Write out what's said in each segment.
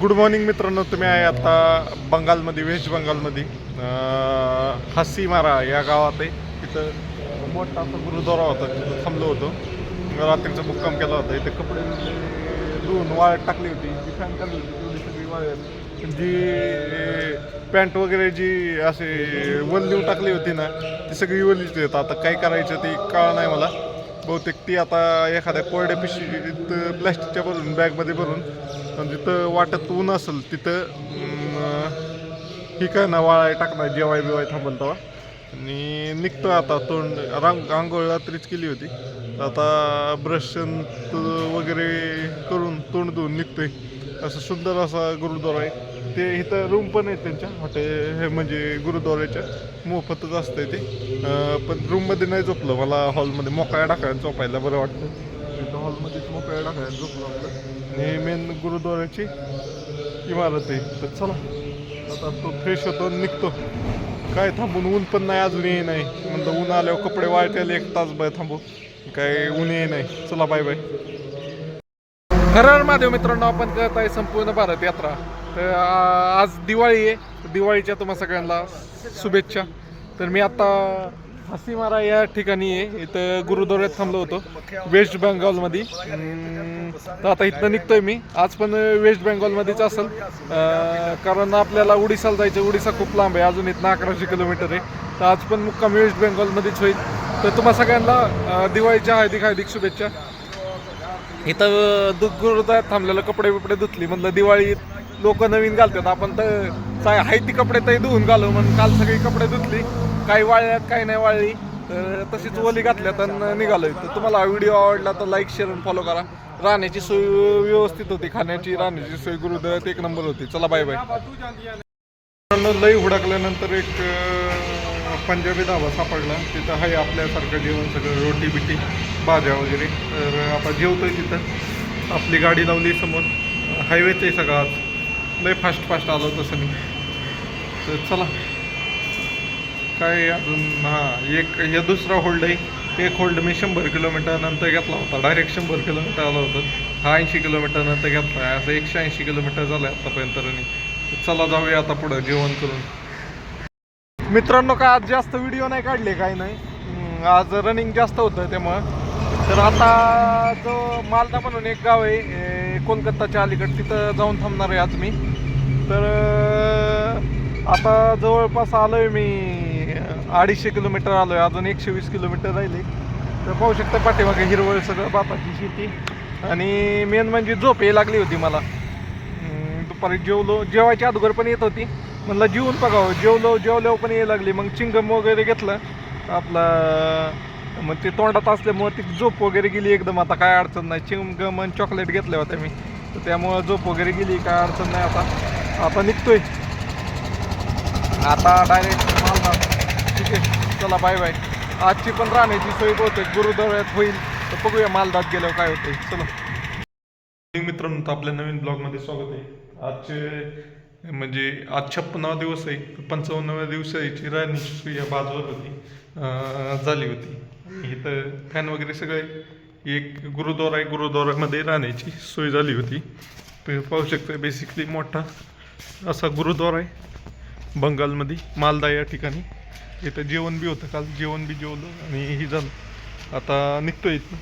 Good morning मित्रांनो. तुम्ही आहे आता बंगालमध्ये वेस्ट बंगालमध्ये. हसीमारा या गावात आहे. तिथं मोठा असा गुरुद्वारा होता. तिथं थांबलो होतो. रात्रीचा मुक्काम केला होता. इथे कपडे धुवून वाळत टाकली होती. जी फॅन काढली होती तेवढी सगळी वाळत. जी पॅन्ट वगैरे जी असे वल्ली टाकली होती ना ती सगळी वल्लीच येत आता काय करायचं ते कळ नाही मला. बहुतेक ती आता एखाद्या कोरड्या पिशवीत प्लॅस्टिकच्या भरून बॅगमध्ये भरून आणि जिथं वाटत ऊन असेल तिथं ही काय ना वाळाय टाकणार जेवाय बिवाय थांबल तेव्हा आणि निघतो आता तोंड रांग आंघोळ रात्रीच केली होती. आता ब्रश वगैरे करून तोंड धुवून निघतोय. असं सुंदर असा गुरुद्वारा आहे. ते इथं रूम पण आहेत त्यांच्या. हॉटेल हे म्हणजे गुरुद्वाऱ्याच्या. मोफतच असतं ते. पण रूममध्ये नाही झोपलं. मला हॉलमध्ये मोकळ्या टाकायला झोपायला बरं वाटतं. इथं हॉलमध्येच मोकळ्या टाकायला झोपलं आपलं आणि मेन गुरुद्वाऱ्याची इमारत आहे. तर चला. आता तो फ्रेश होतो आणि निघतो. काय थांबून? ऊन पण नाही अजूनही नाही. म्हणलं ऊन आल्यावर कपडे वाळत्याला एक तास बाय थांबू. काय ऊन ये नाही. चला बाय बाय हर माध्यम मित्रांनो आपण करत आहे संपूर्ण भारत यात्रा. तर आज दिवाळी आहे. दिवाळीच्या तुम्हा सगळ्यांना शुभेच्छा. तर मी आता हसीमारा या ठिकाणी आहे. इथं गुरुद्वाऱ्यात थांबलो होतो वेस्ट बेंगॉलमध्ये. तर आता इथनं निघतोय मी. आज पण वेस्ट बेंगॉलमध्येच असेल. कारण आपल्याला उडीसाला जायचं उडीसा खूप लांब आहे. अजून इथनं अकराशे किलोमीटर आहे. तर आज पण मुक्काम वेस्ट बेंगॉलमध्येच होईल. तर तुम्हा सगळ्यांना दिवाळीच्या हार्दिक हार्दिक शुभेच्छा. इथं दु थांबलेलं कपडे बिपडे धुतली म्हटलं दिवाळीत लोक नवीन घालतात आपण तर काय हाय ती कपडे तरी धुवून घालू म्हणून काल सगळी कपडे धुतली काही वाळल्यात काही नाही वाळली तर तशीच ओली घातल्यात आणि निघालोय. तर तुम्हाला व्हिडिओ आवडला तर लाईक शेअर आणि फॉलो करा. राहण्याची सोय व्यवस्थित होती खाण्याची राहण्याची सोय गुरुद्वारात एक नंबर होती. चला बाय बाय लई हुडकल्यानंतर एक पंजाबी धाबा सापडला. तिथं आहे आपल्यासारखं जेवण सगळं रोटी बिटी भाज्या वगैरे. तर आता जेवतोय तिथं. आपली गाडी लावली समोर. हायवेच आहे सगळं आज. लय फास्ट फास्ट आलो तसं मी. तर चला. काय अजून? हां एक हे दुसरा होल्ड आहे. एक होल्ड मी शंभर किलोमीटर नंतर घेतला होता. डायरेक्ट शंभर किलोमीटर आला होता. हा ऐंशी किलोमीटर नंतर घेतला आहे. असं एकशे ऐंशी किलोमीटर झालं आहे आतापर्यंत रनिंग चला जाऊया आता पुढं जेवण करून. मित्रांनो काय आज जास्त व्हिडिओ नाही काढले काय नाही. आज रनिंग जास्त होतं त्यामुळं. तर आता जो मालदा म्हणून एक गाव आहे कोलकाताच्या अलीकडे तिथं जाऊन थांबणार आहे आज मी. तर आता जवळपास आलोय मी अडीचशे किलोमीटर आलोय अजून एकशे वीस किलोमीटर राहिले. तर पाहू शकता पाठीमागे हिरवळ सगळं बापाची शेती. आणि मेन म्हणजे झोप यायला लागली होती मला. दुपारी जेवलो जेवायच्या अगोदर पण येत होती. म्हणलं जेवून बघावं. जेवलो जेवल्यावर पण यायला लागली. मग चिंगम वगैरे घेतलं. आपला मग ते तोंडात असल्यामुळे ती झोप वगैरे गेली एकदम. आता काय अडचण नाही. चिमगम आणि चॉकलेट घेतले होते मी. तर त्यामुळं झोप वगैरे गेली. काय अडचण नाही आता. आता निघतोय. आता डायरेक्ट मालदा ठीक आहे. चला बाय बाय आजची पण राहण्याची सोय होते गुरुद्वाऱ्यात होईल. तर बघूया मालदात गेल्यावर काय होतंय. चला. मित्रांनो तर आपल्या नवीन ब्लॉगमध्ये स्वागत आहे. आजचे म्हणजे आज छप्पनावा दिवस आहे. पंचावन्नाव्या दिवसाची राहण्याची सोय या बाजूवर होती. झाली होती. इथं फॅन वगैरे सगळे. एक गुरुद्वारा आहे गुरुद्वारामध्ये राहण्याची सोय झाली होती. तुम्ही पाहू शकतो बेसिकली मोठा असा गुरुद्वारा आहे बंगालमध्ये मालदा या ठिकाणी. इथं जेवण बी होतं काल जेवण बी जेवलं आणि हे झालं. आता निघतो इथं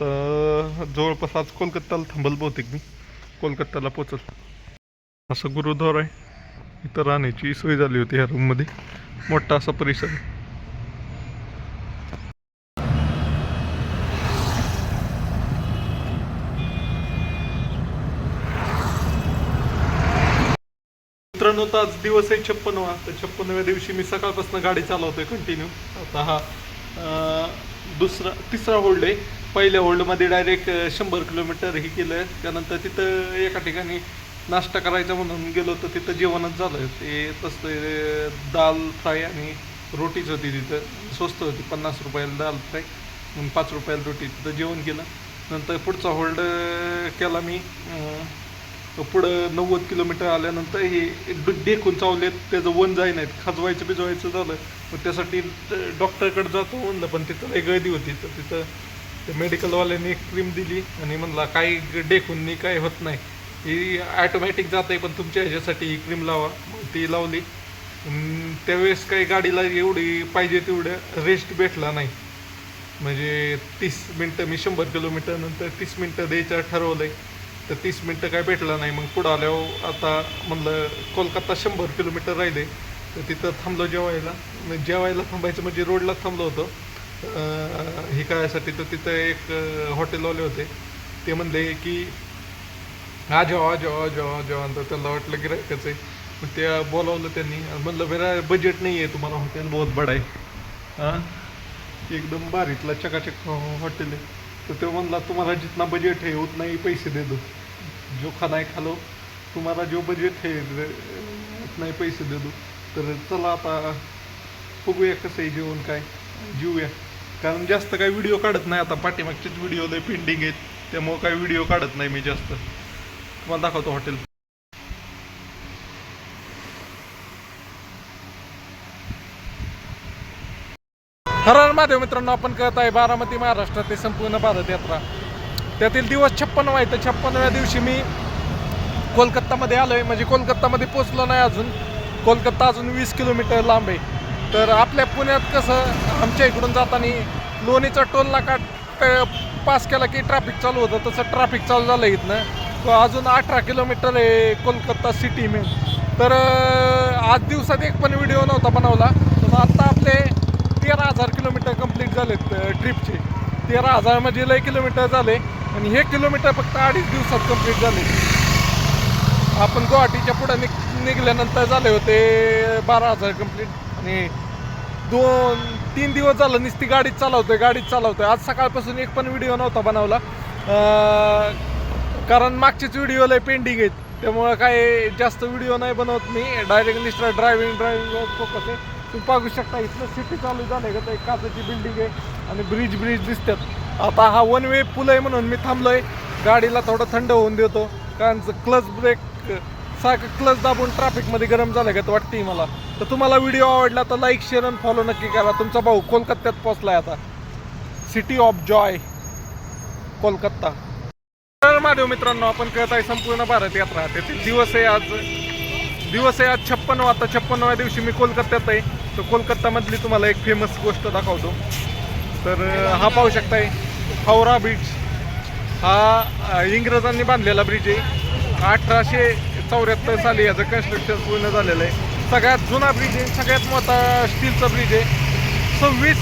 तर जवळपास आज कोलकत्ताला थांबल बहुतेक मी. कोलकत्ताला पोचल असं गुरुद्वारा आहे. इथं राहण्याची सोय झाली होती ह्या रूममध्ये मोठा असा परिसर मित्रांनो तर आज दिवस आहे छप्पनवा. तर छप्पनव्या दिवशी मी सकाळपासून गाडी चालवतोय कंटिन्यू आता हा दुसरा तिसरा होल्ड आहे. पहिल्या होल्डमध्ये डायरेक्ट शंभर किलोमीटर हे केलं. त्यानंतर तिथं एका ठिकाणी नाश्ता करायचा म्हणून गेलो तर तिथं जेवणच झालं. ते तसं दाल फ्राय आणि रोटीच होती तिथं. स्वस्त होती पन्नास रुपयाला दाल फ्राय म्हणून पाच रुपयाला रोटी. तिथं जेवण केलं. नंतर पुढचा होल्ड केला मी पुढं नव्वद किलोमीटर आल्यानंतर हे ड- डेकून चावलेत त्याचं वन जाई नाहीत. खाजवायचं बिजवायचं झालं मग त्यासाठी डॉक्टरकडे जातो म्हणलं पण तिथं लई गर्दी होती. तर तिथं ते मेडिकलवाल्यांनी एक क्रीम दिली आणि म्हणला काही डेकूननी काही होत नाही. ही ॲटोमॅटिक जाते पण तुमच्या ह्याच्यासाठी ही क्रीम लावा. मग ती लावली. त्यावेळेस काही गाडीला एवढी पाहिजे तेवढं रेस्ट भेटला नाही. म्हणजे तीस मिनटं मी शंभर किलोमीटरनंतर तीस मिनटं द्यायचं ठरवलं आहे तर तीस मिनटं काय भेटलं नाही. मग पुढं आल्यावर आता म्हणलं कोलकाता शंभर किलोमीटर राहिले. तर तिथं थांबलो जेवायला. मग जेवायला थांबायचं म्हणजे रोडला थांबलो होतो. हे करायसाठी तर तिथं एक हॉटेलवाले होते. ते म्हणले की हा जेवा जेवा जेवा जेवा. तर त्याला वाटलं गिरायकाचं आहे. मग ते बोलावलं त्यांनी. म्हणलं बेरा बजेट नाही आहे तुम्हाला. हॉटेल बहुत बडा आहे. हां एकदम बारीतला चकाचक हॉटेल आहे. तर तो म्हणला तुम्हाला जितना बजेट आहे उतना ही पैसे दे दो. जो खाना खालो तुम्हाला जो बजेट है नाही पैसे दे दो तर चला आता बघूया कसं आहे जेवण काय. जेऊया कारण जास्त काही व्हिडिओ काढत नाही आता. पाठीमागचेच व्हिडिओ लय पेंडिंग आहेत. त्यामुळं काही व्हिडिओ काढत नाही मी जास्त. तुम्हाला दाखवतो हॉटेल हर माध्यम महादेव मित्रांनो आपण कळत आहे बारामती महाराष्ट्रात ते संपूर्ण भारत यात्रा. त्यातील दिवस छप्पनवा आहे तर छप्पनव्या दिवशी मी कोलकत्तामध्ये आलो आहे म्हणजे कोलकत्तामध्ये पोचलो नाही अजून. कोलकत्ता अजून वीस किलोमीटर लांब आहे. तर आपल्या पुण्यात कसं आमच्या इकडून जाताना लोणीचा टोल नाका पास केला की ट्रॅफिक चालू होतं. तसं ट्रॅफिक चालू झालं इथनं. तो अजून अठरा किलोमीटर आहे कोलकाता सिटी में. तर आज दिवसात एक पण व्हिडिओ नव्हता बनवला. तर आता आपले तेरा हजार किलोमीटर कंप्लीट झालेत ट्रिपचे तेरा हजार म्हणजे लय किलोमीटर झाले. आणि हे किलोमीटर फक्त अडीच दिवसात कंप्लीट झाले. आपण गुवाहाटीच्या पुढे निघ निघल्यानंतर झाले होते बारा हजार कंप्लीट आणि दोन तीन दिवस झालं नुसती गाडीच चालवतोय गाडीच चालवतोय. आज सकाळपासून एक पण व्हिडिओ नव्हता बनवला. कारण मागचेच व्हिडिओ लय पेंडिंग आहेत. त्यामुळं काय जास्त व्हिडिओ नाही बनवत मी. डायरेक्ट निस्टर ड्रायव्हिंग ड्रायव्हिंगवर फोकस आहे. तुम्ही पाहू शकता इथलं सिटी चालू झालंय का तर एक काचाची बिल्डिंग आहे. आणि ब्रिज ब्रिज दिसतात. आता हा वन वे पूल आहे म्हणून मी थांबलोय. गाडीला थोडं थंड होऊन देतो. कारण क्लच ब्रेक सारखं क्लच दाबून ट्रॅफिकमध्ये गरम झालं का वाटते मला. तर तुम्हाला व्हिडिओ आवडला तर लाईक शेअर आणि फॉलो नक्की करा. तुमचा भाऊ कोलकात्यात पोहोचलाय आता. City of joy Kolkata. तर महादेव मित्रांनो आपण कळत आहे संपूर्ण भारत यात्रा. तेथील दिवस आहे आज. दिवस आहे आज छप्पन आता छप्पनव्या दिवशी मी कोलकात्यात आहे. तर कोलकातामधली तुम्हाला एक फेमस गोष्ट दाखवतो. तर हा पाहू शकताय. हावरा ब्रिज. हा इंग्रजांनी बांधलेला ब्रिज आहे. अठराशे चौऱ्याहत्तर साली याचं कन्स्ट्रक्शन पूर्ण झालेलं आहे. सगळ्यात जुना ब्रिज आहे सगळ्यात मोठा स्टीलचा ब्रिज आहे. सव्वीस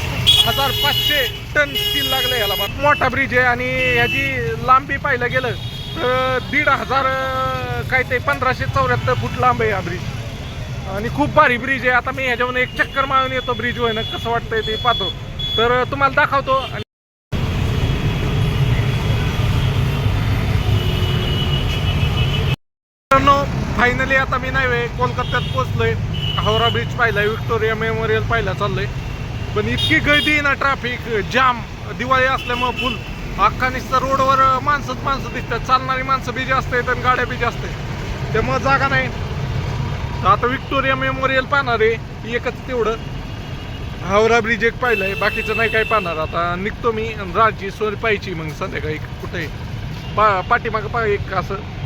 हजार पाचशे टन स्टील लागलं याला मोठा ब्रिज आहे आणि ह्याची लांबी पाहिलं गेलं तर दीड हजार काय ते पंधराशे चौऱ्याहत्तर फूट लांब आहे हा ब्रिज. आणि खूप भारी ब्रिज आहे. आता मी ह्याच्यावरून एक चक्कर मारून येतो ब्रिज ना कसं वाटतंय ते पाहतो. तर तुम्हाला दाखवतो. मित्रांनो फायनली आता मी नाही वे कोलकात्यात पोचलोय हावरा ब्रिज पाहिला विक्टोरिया मेमोरियल पाहिला चाललोय. पण इतकी गर्दी ना ट्रॅफिक जाम दिवाळी असल्यामुळं फुल अख्खा नुसतं रोडवर माणसंच माणसं दिसतात. चालणारी माणसं बी जास्त आहेत आणि गाड्या बी जास्त आहेत त्यामुळं जागा नाही. तर आता विक्टोरिया मेमोरियल पाहणार आहे एकच तेवढं. हावरा ब्रिज एक पाहिलं आहे बाकीचं नाही काय पाहणार. आता निघतो मी आणि राजी सोय पाहिजे मग संध्याकाळी कुठे पा पाठीमागं पा एक असं.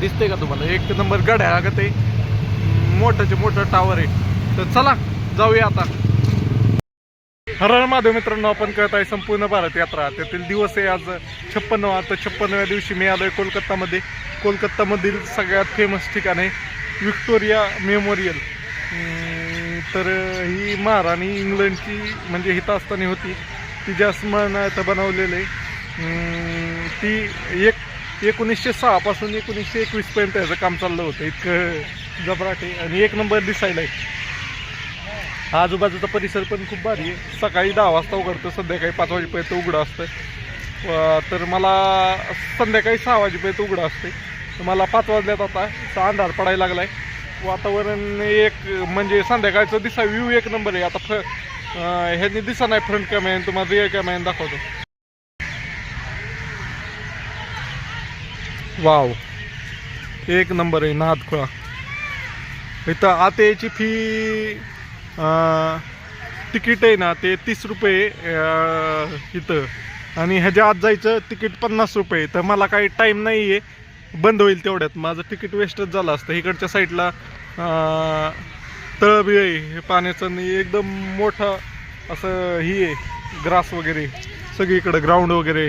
दिसतंय का तुम्हाला? एक नंबर गड्या लागत आहे. मोठंचे मोठं टावर आहे. तर चला जाऊया आता. हर माधव मित्रांनो आपण कळत आहे संपूर्ण भारत यात्रा. त्यातील दिवस आहे आज छप्पनवा. तर छप्पन्नव्या दिवशी मी आलोय कोलकातामध्ये. कोलकातामधील सगळ्यात फेमस ठिकाण आहे विक्टोरिया मेमोरियल. तर ही महाराणी इंग्लंडची म्हणजे हितास्तानी असताना होती. तिच्या स्मरणार्थ बनवलेलं आहे. ती एक एकोणीसशे सहापासून एकोणीसशे एकवीसपर्यंत ह्याचं काम चाललं होतं. इतकं जबराटे आणि एक नंबर दिसायला आहे. आजूबाजूचा परिसर पण खूप भारी आहे. सकाळी दहा वाजता उघडतं संध्याकाळी पाच वाजेपर्यंत उघडं असतं. तर मला संध्याकाळी सहा वाजेपर्यंत उघडं असते तर मला पाच वाजल्यात आता. अंधार पडायला लागला आहे वातावरण एक म्हणजे संध्याकाळचं दिसा व्ह्यू एक नंबर आहे. आता फ ह्यांनी दिसा नाही फ्रंट कॅमेरा तुम्हाला रिअर कॅमेरा दाखवतो. वाव. एक नंबर आहे नादखुळा इथं आता याची फी तिकीट आहे ना ते तीस रुपये इथं. आणि ह्याच्या आत जायचं तिकीट पन्नास रुपये. तर मला काही टाईम नाही आहे बंद होईल तेवढ्यात. माझं तिकीट वेस्टच झालं असतं. इकडच्या साईडला तळबी आहे. हे पाण्याचं एकदम मोठं असं ही आहे. ग्रास वगैरे. सगळीकडं ग्राउंड वगैरे.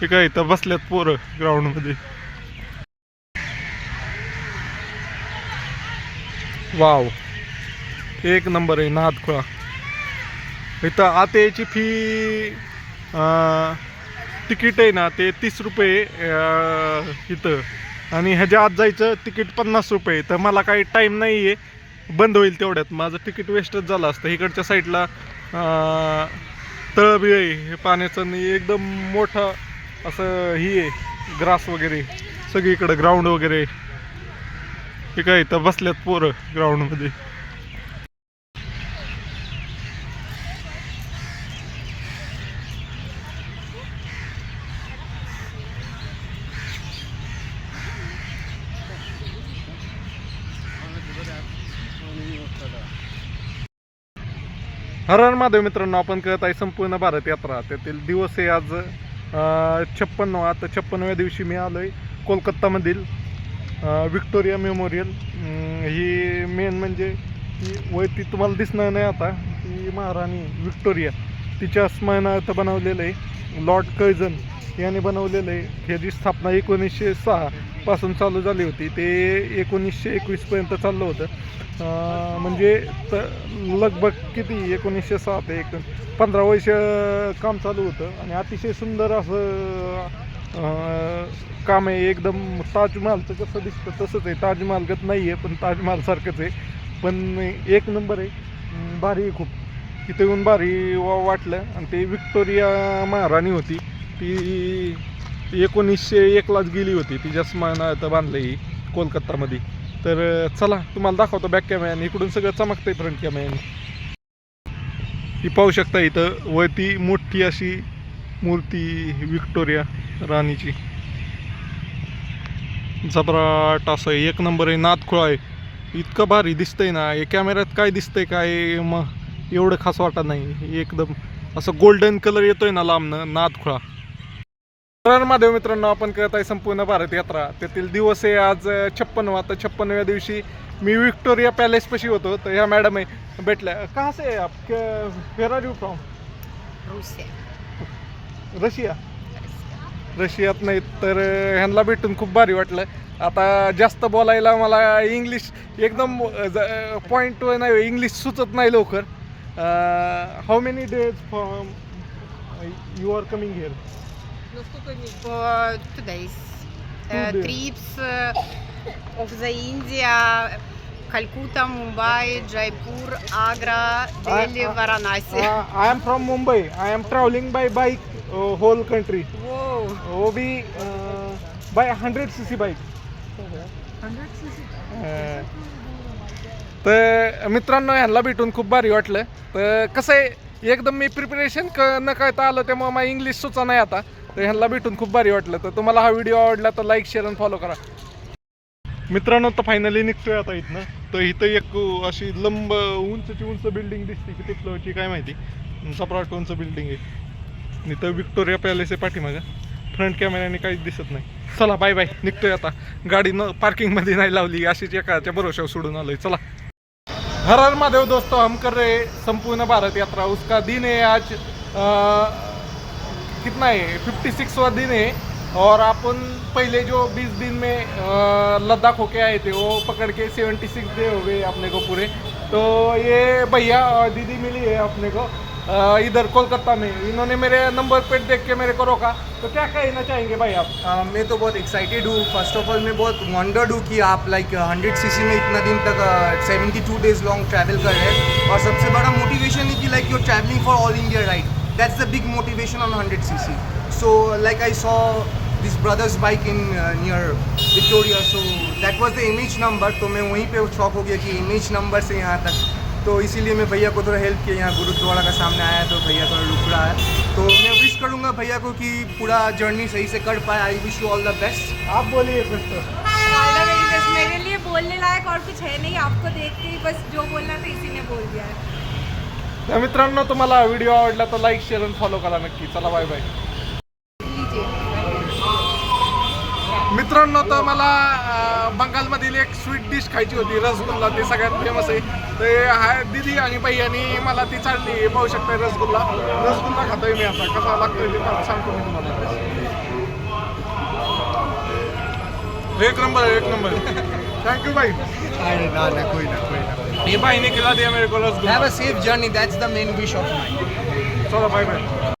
हे काय इथं बसल्यात पोरं ग्राउंडमध्ये वाव. एक नंबर आहे नादखोळा इथं आतेची फी तिकीट आहे ना ते तीस रुपये इथं. आणि ह्याच्या आत जायचं तिकीट पन्नास रुपये तर मला काही टाईम नाही आहे बंद होईल तेवढ्यात. माझं तिकीट वेस्टच झालं असतं. इकडच्या साईडला तळबी तळ बी आहे हे पाण्याचं एकदम मोठा असं ही आहे ग्रास वगैरे सगळीकडं ग्राउंड वगैरे. हे काय इथं बसल्यात पोरं ग्राउंडमध्ये हरण माधव मित्रांनो आपण करत आहे संपूर्ण भारत यात्रा. त्यातील दिवस आहे आज छप्पन्न आता छप्पन्नव्या दिवशी मी आलो आहे कोलकातामधील विक्टोरिया मेमोरियल. ही मेन म्हणजे ही ती तुम्हाला दिसणार नाही आता ती महाराणी विक्टोरिया. तिच्या स्मरणार्थ बनवलेलं आहे लॉर्ड कर्जन याने बनवलेलं आहे. ह्याची स्थापना एकोणीसशे सहा पासून चालू झाली होती. ते एकोणीसशे एकवीसपर्यंत चाललं होतं. म्हणजे त लगभग किती? एकोणीसशे सहा ते एक पंधरा वर्ष काम चालू होतं. आणि अतिशय सुंदर असं काम आहे. एकदम ताजमहालचं कसं दिसतं तसंच आहे. ताजमहालगत नाही आहे पण ताजमहालसारखंच आहे. पण एक नंबर आहे. भारी खूप. तिथे येऊन भारी वा- वाटलं. आणि ते विक्टोरिया महाराणी होती. ती एकोणीसशे एकलाच गेली होती. तिच्या स्मरणार्थ बांधलं ही कोलकातामध्ये. तर चला तुम्हाला दाखवतो बॅक कॅमेऱ्याने इकडून सगळं चमकतंय फ्रंट कॅमेऱ्याने ही पाहू शकता इथं वरती मोठी अशी मूर्ती विक्टोरिया राणीची. जबराट असं एक नंबर आहे नादखुळा आहे. इतकं भारी दिसतंय ना हे कॅमेऱ्यात काय दिसतंय काय मग एवढं खास वाटत नाही. एकदम असं गोल्डन कलर येतोय ना लांबनं नादखुळा तर महादेव मित्रांनो आपण करत आहे संपूर्ण भारत यात्रा. त्यातील दिवस आहे आज छप्पनवा. तर छप्पनव्या दिवशी मी विक्टोरिया पॅलेसपाशी होतो. तर ह्या मॅडम आहे भेटल्या. कहा से आप? Where are you from. Russia? रशियात नाही तर ह्यांना भेटून खूप भारी वाटलं. आता जास्त बोलायला मला इंग्लिश एकदम पॉईंट नाही इंग्लिश सुचत नाही लवकर. How many days from you are coming here For two days. Uh, days. trips uh, of the India, Calcutta, Mumbai, Jaipur, Agra, Delhi, uh, Varanasi. I am from Mumbai I am travelling by bike whole country Whoa. वो भी by hundred CC सी बाईक तर मित्रांनो ह्यांना भेटून खूप भारी वाटलं तर कसं आहे एकदम मी प्रिपरेशन क न कळता आलं त्यामुळे मला इंग्लिश सुचा नाही आता तर ह्यांना भेटून खूप भारी वाटलं. तर तुम्हाला हा व्हिडिओ आवडला तर लाईक शेअर आणि फॉलो करा. मित्रांनो तर फायनली निघतोय आता इथनं. तर इथं एक अशी लंब उंचची उंच बिल्डिंग दिसते की तिथलंची काय माहिती. सप्राट उंच बिल्डिंग आहे. इथं विक्टोरिया पॅलेस आहे पाठीमागं. फ्रंट कॅमेऱ्याने काहीच दिसत नाही. चला बाय बाय निघतोय आता. गाडी न पार्किंगमध्ये नाही लावली. अशीच एकाच्या भरोशावर सोडून आलोय. चला. हर हर महादेव दोस्तों हम कर रहे संपूर्ण भारत यात्रा. उसका दिन है आज कितना है? फिफ्टी सिक्सवा दिन है और अपन पहले जो 20 दिन में लद्दाख होके आए थे वो पकड़ के 76 डे हो गए अपने को पूरे। तो ये भैया और दीदी मिली है अपने को इधर कोलकाता में। इन्होंने मेरे नंबर प्लेट देख के मेरे को रोका। तो क्या कहना चाहेंगे भाई आप? Uh, मैं तो बहुत एक्साइटेड हूँ। फ़र्स्ट ऑफ़ ऑल मैं बहुत वंडर्ड हूँ कि आप लाइक हंड्रेड सीसी में इतना दिन तक seventy two days long travel कर रहे हैं। और सबसे बड़ा मोटिवेशन है कि like your travelling for all India ride that's the big motivation on hundred CC C so like I saw this brothers bike in near Victoria so that was the image number तो मैं वहीं पे shock हो गया कि image number से यहाँ तक। तो इसीलिए मैं भैया को थोड़ा हेल्प किया। यहाँ गुरुद्वारा का सामने आया तो भैया थोड़ा रुक रहा है। तो मैं विश करूँगा भैया को कि पूरा जर्नी सही से कर पाए। I wish you all the best आप बोलिए कुछ तो। मेरे लिए बोलने लायक और कुछ है नहीं। आपको देख के ही बस जो बोलना था इसी ने बोल दिया है। तर मित्रांनो तुम्हाला व्हिडिओ आवडला तर लाईक शेअर आणि फॉलो करा नक्की. चला बाय बाय मित्रांनो तर मला बंगालमधील एक स्वीट डिश खायची होती रसगुल्ला. ती सगळ्यात फेमस आहे. ते हाय दिदी आणि बाई आणि मला ती चालली. पाहू शकते रसगुल्ला. रसगुल्ला खातोय मी आता. कसा लागतोय ते मला सांगतो मी तुम्हाला. एक नंबर एक नंबर थँक्यू बाई अरे ना ना कोई ना भाई ने खिला दिया मेरे को rasgulla have a safe journey that's the main wish of mine चलो बाय बाय